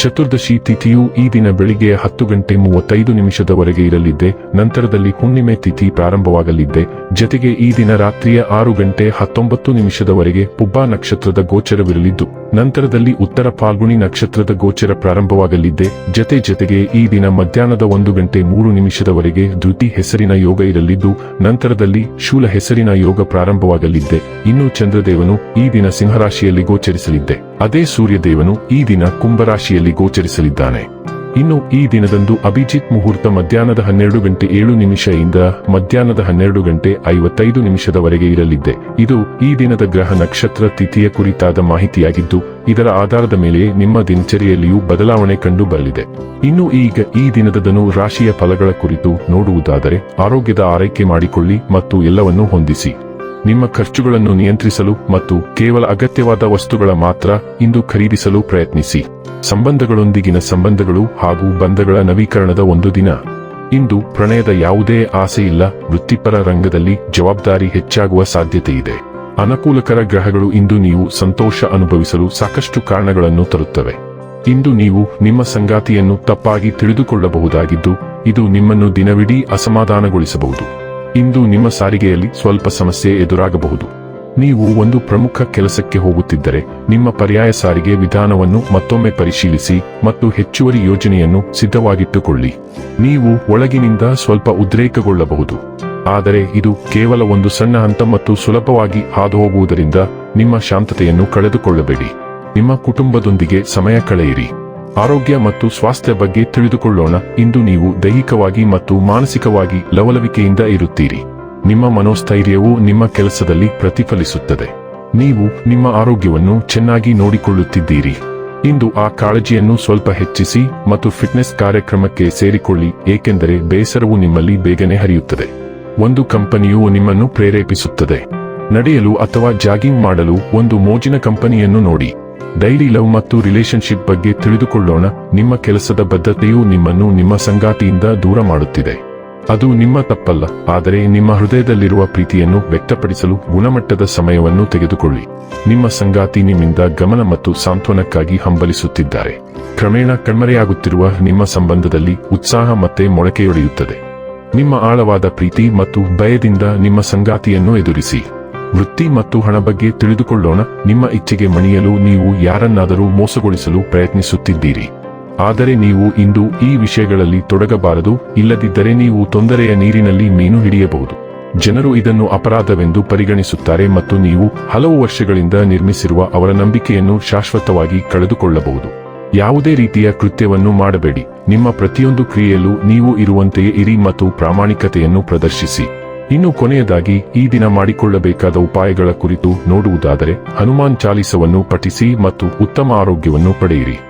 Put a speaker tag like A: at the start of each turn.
A: ಚತುರ್ದಶಿ ತಿಥಿಯು ಈ ದಿನ ಬೆಳಿಗ್ಗೆ ಹತ್ತು ಗಂಟೆ ಮೂವತ್ತೈದು ನಿಮಿಷದವರೆಗೆ ಇರಲಿದ್ದೆ, ನಂತರದಲ್ಲಿ ಹುಣ್ಣಿಮೆ ತಿಥಿ ಪ್ರಾರಂಭವಾಗಲಿದ್ದೆ. ಜತೆಗೆ ಈ ದಿನ ರಾತ್ರಿಯ ಆರು ಗಂಟೆ ಹತ್ತೊಂಬತ್ತು ನಿಮಿಷದವರೆಗೆ ಪುಬ್ಬಾ ನಕ್ಷತ್ರದ ಗೋಚರವಿರಲಿದ್ದು. ನಂತರದಲ್ಲಿ ಉತ್ತರ ಫಾಲ್ಗುಣಿ ನಕ್ಷತ್ರದ ಗೋಚರ ಪ್ರಾರಂಭವಾಗಲಿದ್ದೆ ಜತೆ ಜೊತೆಗೆ ಈ ದಿನ ಮಧ್ಯಾಹ್ನದ ಒಂದು ಗಂಟೆ ಮೂರು ನಿಮಿಷದವರೆಗೆ ಧೃತಿ ಹೆಸರಿನ ಯೋಗ ಇರಲಿದ್ದು, ನಂತರದಲ್ಲಿ ಶೂಲ ಹೆಸರಿನ ಯೋಗ ಪ್ರಾರಂಭವಾಗಲಿದ್ದೆ ಇನ್ನು ಚಂದ್ರದೇವನು ಈ ದಿನ ಸಿಂಹರಾಶಿಯಲ್ಲಿ ಗೋಚರಿಸಲಿದ್ದೆ ಅದೇ ಸೂರ್ಯದೇವನು ಈ ದಿನ ಕುಂಭರಾಶಿಯಲ್ಲಿ ಗೋಚರಿಸಲಿದ್ದಾನೆ. ಇನ್ನು ಈ ದಿನದಂದು ಅಭಿಜಿತ್ ಮುಹೂರ್ತ ಮಧ್ಯಾಹ್ನದ ಹನ್ನೆರಡು ಗಂಟೆ ಏಳು ನಿಮಿಷದಿಂದ ಮಧ್ಯಾಹ್ನದ ಹನ್ನೆರಡು ಗಂಟೆ ಐವತ್ತೈದು ನಿಮಿಷದವರೆಗೆ ಇರಲಿದೆ ಇದು ಈ ದಿನದ ಗ್ರಹ ನಕ್ಷತ್ರ ತಿಥಿಯ ಕುರಿತಾದ ಮಾಹಿತಿಯಾಗಿದ್ದು, ಇದರ ಆಧಾರದ ಮೇಲೆ ನಿಮ್ಮ ದಿನಚರಿಯಲ್ಲಿಯೂ ಬದಲಾವಣೆ ಕಂಡು ಬರಲಿದೆ ಇನ್ನು ಈಗ ಈ ದಿನದದನು ರಾಶಿಯ ಫಲಗಳ ಕುರಿತು ನೋಡುವುದಾದರೆ, ಆರೋಗ್ಯದ ಆರೈಕೆ ಮಾಡಿಕೊಳ್ಳಿ ಮತ್ತು ಎಲ್ಲವನ್ನೂ ಹೊಂದಿಸಿ. ನಿಮ್ಮ ಖರ್ಚುಗಳನ್ನು ನಿಯಂತ್ರಿಸಲು ಮತ್ತು ಕೇವಲ ಅಗತ್ಯವಾದ ವಸ್ತುಗಳ ಮಾತ್ರ ಇಂದು ಖರೀದಿಸಲು ಪ್ರಯತ್ನಿಸಿ. ಸಂಬಂಧಗಳೊಂದಿಗಿನ ಸಂಬಂಧಗಳು ಹಾಗೂ ಬಂಧಗಳ ನವೀಕರಣದ ಒಂದು ದಿನ. ಇಂದು ಪ್ರಣಯದ ಯಾವುದೇ ಆಸೆಯಿಲ್ಲ ವೃತ್ತಿಪರ ರಂಗದಲ್ಲಿ ಜವಾಬ್ದಾರಿ ಹೆಚ್ಚಾಗುವ ಸಾಧ್ಯತೆ ಇದೆ. ಅನುಕೂಲಕರ ಗ್ರಹಗಳು ಇಂದು ನೀವು ಸಂತೋಷ ಅನುಭವಿಸಲು ಸಾಕಷ್ಟು ಕಾರಣಗಳನ್ನು ತರುತ್ತವೆ. ಇಂದು ನೀವು ನಿಮ್ಮ ಸಂಗಾತಿಯನ್ನು ತಪ್ಪಾಗಿ ತಿಳಿದುಕೊಳ್ಳಬಹುದಾಗಿದ್ದು, ಇದು ನಿಮ್ಮನ್ನು ದಿನವಿಡೀ ಅಸಮಾಧಾನಗೊಳಿಸಬಹುದು. ಇಂದು ನಿಮ್ಮ ಸಾರಿಗೆಯಲ್ಲಿ ಸ್ವಲ್ಪ ಸಮಸ್ಯೆ ಎದುರಾಗಬಹುದು. ನೀವು ಒಂದು ಪ್ರಮುಖ ಕೆಲಸಕ್ಕೆ ಹೋಗುತ್ತಿದ್ದರೆ ನಿಮ್ಮ ಪರ್ಯಾಯ ಸಾರಿಗೆ ವಿಧಾನವನ್ನು ಮತ್ತೊಮ್ಮೆ ಪರಿಶೀಲಿಸಿ ಮತ್ತು ಹೆಚ್ಚುವರಿ ಯೋಜನೆಯನ್ನು ಸಿದ್ಧವಾಗಿಟ್ಟುಕೊಳ್ಳಿ. ನೀವು ಒಳಗಿನಿಂದ ಸ್ವಲ್ಪ ಉದ್ರೇಕಗೊಳ್ಳಬಹುದು. ಆದರೆ ಇದು ಕೇವಲ ಒಂದು ಸಣ್ಣ ಹಂತ ಮತ್ತು ಸುಲಭವಾಗಿ ಹಾದುಹೋಗುವುದರಿಂದ ನಿಮ್ಮ ಶಾಂತತೆಯನ್ನು ಕಳೆದುಕೊಳ್ಳಬೇಡಿ. ನಿಮ್ಮ ಕುಟುಂಬದೊಂದಿಗೆ ಸಮಯ ಕಳೆಯಿರಿ. ಆರೋಗ್ಯ ಮತ್ತು ಸ್ವಾಸ್ಥ್ಯ ಬಗ್ಗೆ ತಿಳಿದುಕೊಳ್ಳೋಣ. ಇಂದು ನೀವು ದೈಹಿಕವಾಗಿ ಮತ್ತು ಮಾನಸಿಕವಾಗಿ ಲವಲವಿಕೆಯಿಂದ ಇರುತ್ತೀರಿ. ನಿಮ್ಮ ಮನೋಸ್ಥೈರ್ಯವು ನಿಮ್ಮ ಕೆಲಸದಲ್ಲಿ ಪ್ರತಿಫಲಿಸುತ್ತದೆ. ನೀವು ನಿಮ್ಮ ಆರೋಗ್ಯವನ್ನು ಚೆನ್ನಾಗಿ ನೋಡಿಕೊಳ್ಳುತ್ತಿದ್ದೀರಿ. ಇಂದು ಆ ಕಾಳಜಿಯನ್ನು ಸ್ವಲ್ಪ ಹೆಚ್ಚಿಸಿ ಮತ್ತು ಫಿಟ್ನೆಸ್ ಕಾರ್ಯಕ್ರಮಕ್ಕೆ ಸೇರಿಕೊಳ್ಳಿ, ಏಕೆಂದರೆ ಬೇಸರವು ನಿಮ್ಮಲ್ಲಿ ಬೇಗನೆ ಹರಿಯುತ್ತದೆ. ಒಂದು ಕಂಪನಿಯು ನಿಮ್ಮನ್ನು ಪ್ರೇರೇಪಿಸುತ್ತದೆ. ನಡೆಯಲು ಅಥವಾ ಜಾಗಿಂಗ್ ಮಾಡಲು ಒಂದು ಮೋಜಿನ ಕಂಪನಿಯನ್ನು ನೋಡಿ. ಡೈಲಿ ಲವ್ ಮತ್ತು ರಿಲೇಶನ್ಶಿಪ್ ಬಗ್ಗೆ ತಿಳಿದುಕೊಳ್ಳೋಣ. ನಿಮ್ಮ ಕೆಲಸದ ಬದ್ಧತೆಯು ನಿಮ್ಮನ್ನು ನಿಮ್ಮ ಸಂಗಾತಿಯಿಂದ ದೂರ ಮಾಡುತ್ತಿದೆ. ಅದು ನಿಮ್ಮ ತಪ್ಪಲ್ಲ, ಆದರೆ ನಿಮ್ಮ ಹೃದಯದಲ್ಲಿರುವ ಪ್ರೀತಿಯನ್ನು ವ್ಯಕ್ತಪಡಿಸಲು ಗುಣಮಟ್ಟದ ಸಮಯವನ್ನು ತೆಗೆದುಕೊಳ್ಳಿ. ನಿಮ್ಮ ಸಂಗಾತಿ ನಿಮ್ಮಿಂದ ಗಮನ ಮತ್ತು ಸಾಂತ್ವನಕ್ಕಾಗಿ ಹಂಬಲಿಸುತ್ತಿದ್ದಾರೆ. ಕ್ರಮೇಣ ಕಣ್ಮರೆಯಾಗುತ್ತಿರುವ ನಿಮ್ಮ ಸಂಬಂಧದಲ್ಲಿ ಉತ್ಸಾಹ ಮತ್ತೆ ಮೊಳಕೆಯೊಡೆಯುತ್ತದೆ. ನಿಮ್ಮ ಆಳವಾದ ಪ್ರೀತಿ ಮತ್ತು ಭಯದಿಂದ ನಿಮ್ಮ ಸಂಗಾತಿಯನ್ನು ಎದುರಿಸಿ. ವೃತ್ತಿ ಮತ್ತು ಹಣ ಬಗ್ಗೆ ತಿಳಿದುಕೊಳ್ಳೋಣ. ನಿಮ್ಮ ಇಚ್ಛೆಗೆ ಮಣಿಯಲು ನೀವು ಯಾರನ್ನಾದರೂ ಮೋಸಗೊಳಿಸಲು ಪ್ರಯತ್ನಿಸುತ್ತಿದ್ದೀರಿ. ಆದರೆ ನೀವು ಇಂದು ಈ ವಿಷಯಗಳಲ್ಲಿ ತೊಡಗಬಾರದು, ಇಲ್ಲದಿದ್ದರೆ ನೀವು ತೊಂದರೆಯ ನೀರಿನಲ್ಲಿ ಮೀನು ಹಿಡಿಯಬಹುದು. ಜನರು ಇದನ್ನು ಅಪರಾಧವೆಂದು ಪರಿಗಣಿಸುತ್ತಾರೆ ಮತ್ತು ನೀವು ಹಲವು ವರ್ಷಗಳಿಂದ ನಿರ್ಮಿಸಿರುವ ಅವರ ನಂಬಿಕೆಯನ್ನು ಶಾಶ್ವತವಾಗಿ ಕಳೆದುಕೊಳ್ಳಬಹುದು. ಯಾವುದೇ ರೀತಿಯ ಕೃತ್ಯವನ್ನು ಮಾಡಬೇಡಿ. ನಿಮ್ಮ ಪ್ರತಿಯೊಂದು ಕ್ರಿಯೆಯಲ್ಲೂ ನೀವು ಇರುವಂತೆಯೇ ಇರಿ ಮತ್ತು ಪ್ರಾಮಾಣಿಕತೆಯನ್ನು ಪ್ರದರ್ಶಿಸಿ. ಇನ್ನು ಕೊನೆಯದಾಗಿ, ಈ ದಿನ ಮಾಡಿಕೊಳ್ಳಬೇಕಾದ ಉಪಾಯಗಳ ಕುರಿತು ನೋಡುವುದಾದರೆ, ಹನುಮಾನ್ ಚಾಲಿಸವನ್ನು ಪಠಿಸಿ ಮತ್ತು ಉತ್ತಮ ಆರೋಗ್ಯವನ್ನು ಪಡೆಯಿರಿ.